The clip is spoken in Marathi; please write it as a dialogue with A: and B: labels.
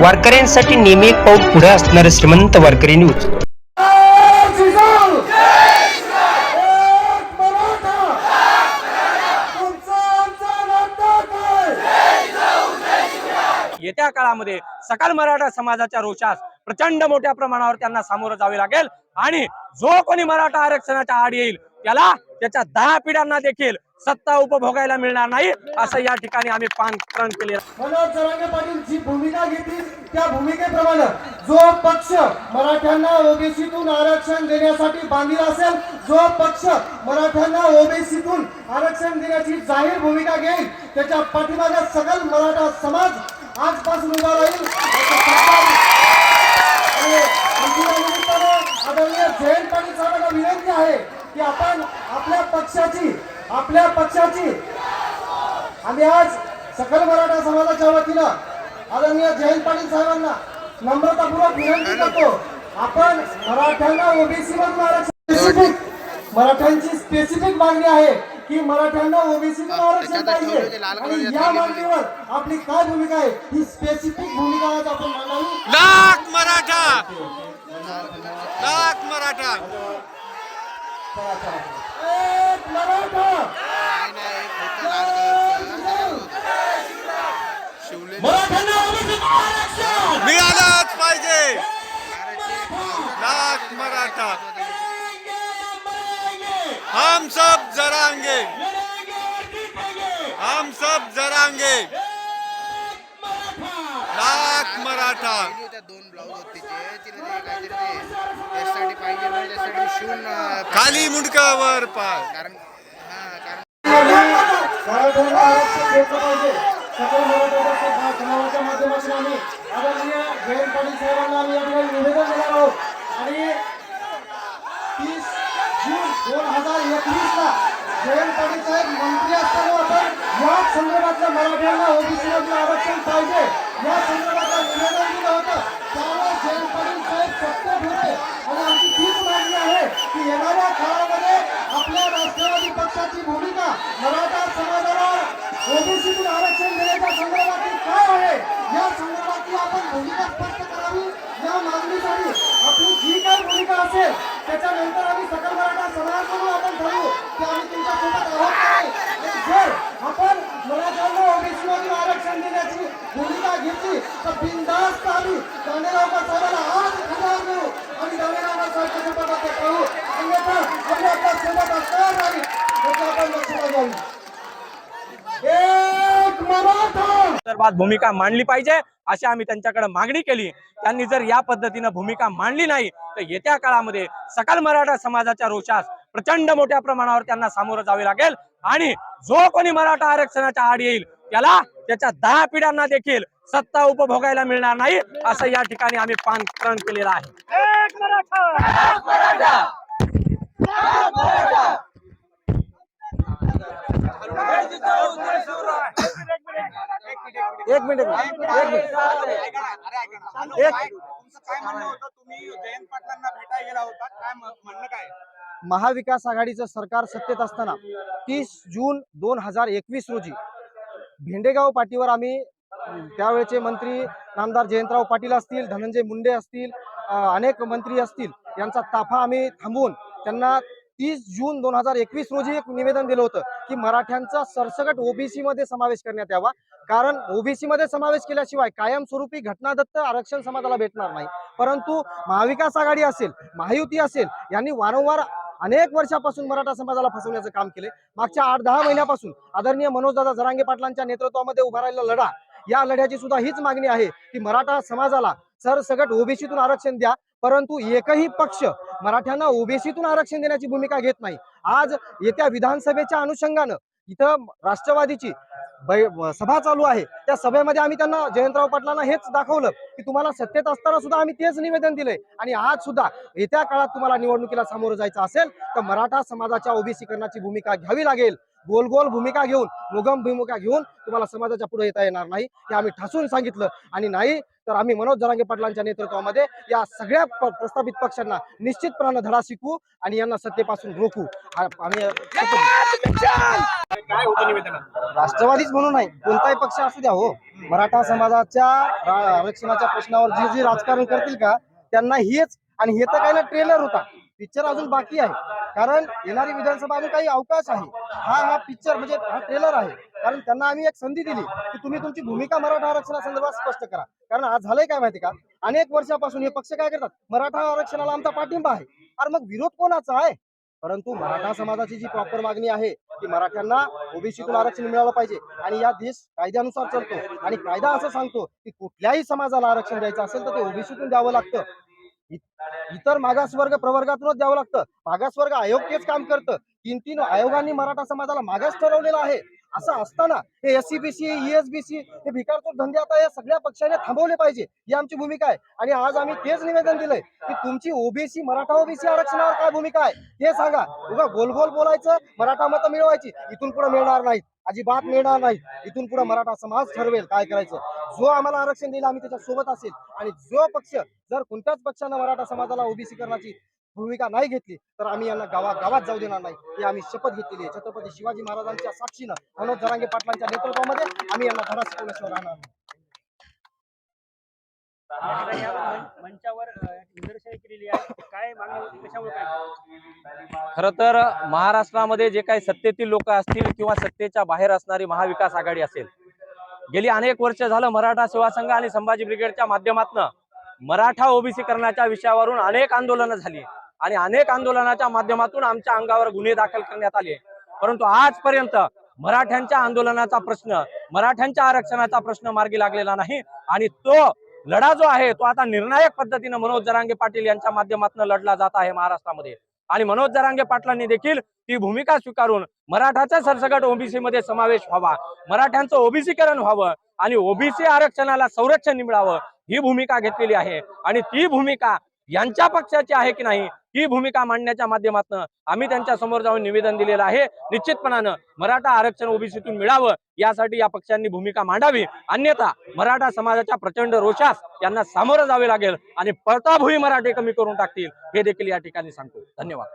A: वारकऱ्यांसाठी नेहमी एक पाऊल पुढे असणारे श्रीमंत वारकरी न्यूज.
B: येत्या काळामध्ये सकल मराठा समाजाच्या रोषास प्रचंड मोठ्या प्रमाणावर त्यांना सामोरं जावे लागेल. आणि जो कोणी मराठा आरक्षणाच्या आड येईल त्याला त्याच्या दहा पिढ्यांना देखील सत्ता उपभोगायला मिळणार नाही असं या ठिकाणी आम्ही पानकरण केले
C: मनोज जरांगे पाटील जी भूमिका घेतली त्या भूमिकेप्रमाणे जो पक्ष मराठ्यांना ओबीसीतून आरक्षण देण्यासाठी बांधील असेल जो पक्ष मराठ्यांना ओबीसीतून आरक्षण देण्याची जाहीर भूमिका घेईल त्याच्या पाठीमागे सकल मराठा समाज आजपासून उभा राहील. आदरणीय जयंत पाटील साहेबांना विनंती आहे की आपण आपल्या पक्षाची आपल्या पक्षाची. आम्ही आज सकल मराठा समाजाच्या वतीनं आदरणीय जयंत पाटील साहेबांना नम्रतापूर्वक विनंती करतो. आपण मराठ्यांना ओबीसी मधून आरक्षण स्पेसिफिक मराठ्यांची स्पेसिफिक मागणी आहे की मराठ्यांना ओबीसी मधून आरक्षण पाहिजे. आणि या मागणीवर आपली काय भूमिका आहे? ही स्पेसिफिक भूमिका आज आपण मांडावी.
D: लाख मराठा! लाख मराठा! मिळालंच पाहिजे लाख मराठा हम सब जरांगे हम सब जरांगे लाख मराठा.
E: दोन ब्लाऊज होते त्यासाठी पाहिजे त्यासाठी शिवून
D: खाली मुंडकावर पाय
E: कारण हा कारण
C: मराठ्यांना आरक्षण भेटलं पाहिजे सकल मराठा समाजाच्या माध्यमातून आम्ही आदरणीय जयंत पाटील साहेबांना आम्ही या ठिकाणी निवेदन देणार आहोत आणि तीस जून दोन हजार एकवीस ला जयंत पाटील साहेब मंत्री असताना आपण या संदर्भातल्या मराठ्यांना ओबीसी मधून आरक्षण पाहिजे. असेल. त्याच्यानंतर आम्ही सकल मराठा समाज म्हणून आपण ठरवू की आम्ही तुमच्यासोबत आहोत का? जर आपण मराठ्यांना ओबीसीमधून आरक्षण देण्याची भूमिका घेतली तर बिनधास्त आम्ही दांडेगावकर साहेबांना आज खबर देऊ आणि दांडेगावकर साहेबच्या सोबत आपण ठरवू अन्यथा आम्ही आपल्यासोबत असणार नाही. याची आपण लक्षात घ्यावी एक मराठा
B: संदर्भात भूमिका मांडली पाहिजे अशी आम्ही त्यांच्याकडे मागणी केली. त्यांनी जर या पद्धतीनं भूमिका मांडली नाही तर येत्या काळामध्ये सकल मराठा समाजाच्या रोषास प्रचंड मोठ्या प्रमाणावर त्यांना सामोरं जावे लागेल. आणि जो कोणी मराठा आरक्षणाच्या आड येईल त्याला त्याच्या दहा पिढ्यांना देखील सत्ता उपभोगायला मिळणार नाही असं या ठिकाणी आम्ही पानकरण केलेलं आहे. एक मराठा!
C: एक मिनिट. एक मिनिट. महाविकास आघाडीचं सरकार सत्तेत असताना तीस जून दोन हजार एकवीस रोजी भेंडेगाव पाटीवर आम्ही त्यावेळेचे मंत्री नामदार जयंतराव पाटील असतील धनंजय मुंडे असतील अनेक मंत्री असतील यांचा ताफा आम्ही थांबवून त्यांना तीस जून दोन हजार एकवीस रोजी एक निवेदन दिलं होतं की मराठ्यांचा सरसकट ओबीसी मध्ये समावेश करण्यात यावा. कारण ओबीसी मध्ये समावेश केल्याशिवाय कायमस्वरूपी घटनादत्त आरक्षण समाजाला भेटणार नाही. परंतु महाविकास आघाडी असेल महायुती असेल यांनी वारंवार अनेक वर्षापासून मराठा समाजाला फसवण्याचं काम केले. मागच्या आठ दहा महिन्यापासून आदरणीय मनोजदादा जरांगे पाटलांच्या नेतृत्वामध्ये उभा राहिलेला लढा या लढ्याची सुद्धा हीच मागणी आहे की मराठा समाजाला सरसगट ओबीसीतून आरक्षण द्या. परंतु एकही पक्ष मराठ्यांना ओबीसीतून आरक्षण देण्याची भूमिका घेत नाही. आज येत्या विधानसभेच्या अनुषंगानं इथं राष्ट्रवादीची सभा चालू आहे. त्या सभेमध्ये आम्ही त्यांना जयंतराव पाटलांना हेच दाखवलं की तुम्हाला सत्तेत असताना सुद्धा आम्ही तेच निवेदन दिलंय. आणि आज सुद्धा येत्या काळात तुम्हाला निवडणुकीला सामोरं जायचं असेल तर मराठा समाजाच्या ओबीसीकरणाची भूमिका घ्यावी लागेल. गोल गोल भूमिका घेऊन मुगम भूमिका घेऊन तुम्हाला समाजाच्या पुढे येता येणार नाही. हे आम्ही ठासून सांगितलं. आणि नाही तर आम्ही मनोज जरांगे पाटलांच्या नेतृत्वामध्ये या सगळ्या प्रस्तावित प्रस्थापित पक्षांना निश्चितपणानं धडा शिकवू आणि यांना सत्तेपासून रोखू. आम्ही राष्ट्रवादीच म्हणून नाही कोणताही पक्ष असू द्या हो. मराठा समाजाच्या आरक्षणाच्या प्रश्नावर जे जे राजकारण करतील का त्यांना हेच आणि हे तर काही ना ट्रेलर होता. पिक्चर अजून बाकी आहे. कारण येणारी विधानसभा अजून काही अवकाश आहे. हा हा पिक्चर म्हणजे हा ट्रेलर आहे. कारण त्यांना आम्ही एक संधी दिली की तुम्ही तुमची भूमिका मराठा आरक्षणासंदर्भात स्पष्ट करा. कारण आज झालंय काय माहिती का? अनेक वर्षापासून हे पक्ष काय करतात? मराठा आरक्षणाला आमचा पाठिंबा आहे. अरे मग विरोध कोणाचा आहे? परंतु मराठा समाजाची जी प्रॉपर मागणी आहे की मराठ्यांना ओबीसीतून आरक्षण मिळालं पाहिजे. आणि या देश कायद्यानुसार चालतो. आणि कायदा असं सांगतो की कुठल्याही समाजाला आरक्षण द्यायचं असेल तर ते ओबीसीतून द्यावं लागतं. इतर मागासवर्ग प्रवर्गातूनच द्यावं लागतं. मागासवर्ग आयोग तेच काम करतं. तीन तीन आयोगांनी मराठा समाजाला मागास ठरवलेलं आहे. असं असताना हे S C B C ESBC हे भिकारचोर धंदे आता या सगळ्या पक्षाने थांबवले पाहिजे. ही आमची भूमिका आहे. आणि आज आम्ही तेच निवेदन दिलंय की तुमची ओबीसी मराठा ओबीसी आरक्षणावर काय भूमिका आहे? हे सांगा. उगा गोल गोल बोलायचं मराठा मतं मिळवायची. इथून पुढे मिळणार नाहीत. अजिबात मिळणार नाही. इथून पुढे मराठा समाज ठरवेल काय करायचं. जो आम्हाला आरक्षण दिला आम्ही त्याच्या सोबत असेल. आणि जो पक्ष जर कोणत्याच पक्षानं मराठा समाजाला ओबीसी करण्याची भूमिका नाही घेतली तर आम्ही यांना गावा गावात जाऊ देणार नाही. ही आम्ही शपथ घेतलेली आहे. छत्रपती शिवाजी महाराजांच्या साक्षीनं मनोज जरांगे पाटलांच्या नेतृत्वामध्ये आम्ही यांना धडा शिकवल्याशिवाय राहणार नाही.
F: मंचावर निदर्शने केलेली आहे काय मागणी होती? कशामुळे काय
B: खर तर महाराष्ट्रामध्ये जे काही सत्तेतील लोक असतील किंवा सत्तेच्या बाहेर असणारी महाविकास आघाडी असेल गेली अनेक वर्ष झालं मराठा सेवा संघ आणि संभाजी ब्रिगेडच्या माध्यमातून मराठा ओबीसी करण्याच्या विषयावरून अनेक आंदोलनं झाली. आणि अनेक आंदोलनाच्या माध्यमातून आमच्या अंगावर गुन्हे दाखल करण्यात आले. परंतु आजपर्यंत मराठ्यांच्या आंदोलनाचा प्रश्न मराठ्यांच्या आरक्षणाचा प्रश्न मार्गी लागलेला नाही. आणि तो लढा जो आहे तो आता निर्णायक पद्धतीनं मनोज जरांगे पाटील यांच्या माध्यमातून लढला जात आहे महाराष्ट्रामध्ये. आणि मनोज जरांगे पाटलांनी देखील ती भूमिका स्वीकारून मराठाचा सरसगट ओबीसी मध्ये समावेश व्हावा. मराठ्यांचं ओबीसीकरण व्हावं आणि ओबीसी आरक्षणाला संरक्षण मिळावं ही भूमिका घेतलेली आहे. आणि ती भूमिका यांच्या पक्षाची आहे की नाही ही भूमिका मांडण्याच्या माध्यमातून आम्ही त्यांच्यासमोर जाऊन निवेदन दिलेलं आहे. निश्चितपणानं मराठा आरक्षण ओबीसीतून मिळावं यासाठी या पक्षांनी भूमिका मांडावी. अन्यथा मराठा समाजाच्या प्रचंड रोषास यांना सामोरं जावे लागेल आणि पळताभुई मराठे कमी करून टाकतील. हे देखील या ठिकाणी सांगतो. धन्यवाद.